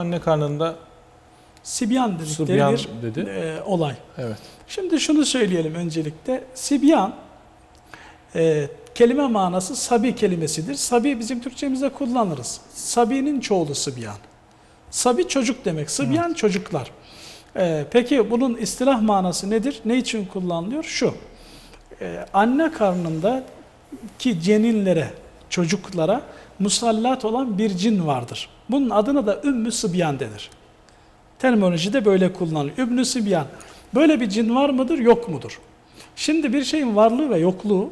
Anne karnında Sibyan dedikleri bir dedi. e, olay. Evet. Şimdi şunu söyleyelim öncelikle. Sibyan e, kelime manası sabi kelimesidir. Sabi bizim Türkçemizde kullanırız. Sabi'nin çoğulu Sibyan. Sabi çocuk demek. Sibyan çocuklar. E, peki bunun istilah manası nedir? Ne için kullanılıyor? Şu. e, anne karnında ki ceninlere, çocuklara musallat olan bir cin vardır. Bunun adına da Ümmü Sibyan denir. Terminolojide böyle kullanılıyor. Ümmü Sibyan. Böyle bir cin var mıdır, yok mudur? Şimdi bir şeyin varlığı ve yokluğu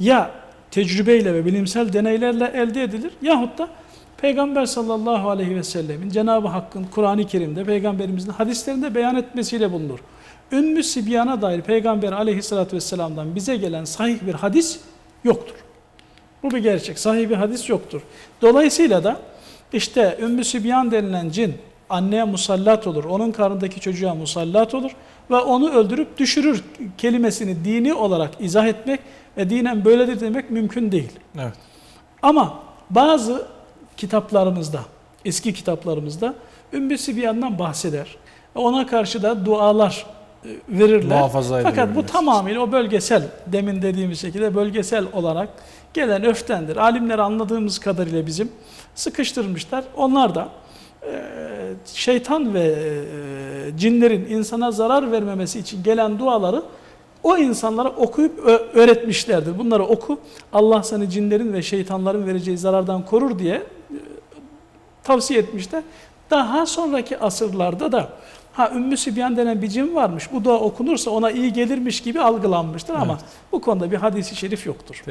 ya tecrübeyle ve bilimsel deneylerle elde edilir yahut da Peygamber sallallahu aleyhi ve sellemin Cenab-ı Hakk'ın Kur'an-ı Kerim'de Peygamberimizin hadislerinde beyan etmesiyle bulunur. Ümmü Sibyan'a dair Peygamber aleyhissalatü vesselam'dan bize gelen sahih bir hadis yoktur. Bu bir gerçek. Sahih bir hadis yoktur. Dolayısıyla da işte Ümmü Sibyan denilen cin anneye musallat olur. Onun karnındaki çocuğa musallat olur ve onu öldürüp düşürür kelimesini dini olarak izah etmek ve dinen böyledir demek mümkün değil. Evet. Ama bazı kitaplarımızda, eski kitaplarımızda Ümmü Sibyan'dan bahseder. Ona karşı da dualar verirler. Muhafaza Fakat bu tamamıyla o bölgesel, demin dediğimiz şekilde bölgesel olarak gelen öftendir. Alimler anladığımız kadarıyla bizim sıkıştırmışlar. Onlar da e, şeytan ve e, cinlerin insana zarar vermemesi için gelen duaları o insanlara okuyup öğretmişlerdir. Bunları oku, Allah seni cinlerin ve şeytanların vereceği zarardan korur diye e, tavsiye etmişler. Daha sonraki asırlarda da ha Ümmü Sibyan denen bir cin varmış. Bu dua okunursa ona iyi gelirmiş gibi algılanmıştır ama bu konuda bir hadisi şerif yoktur.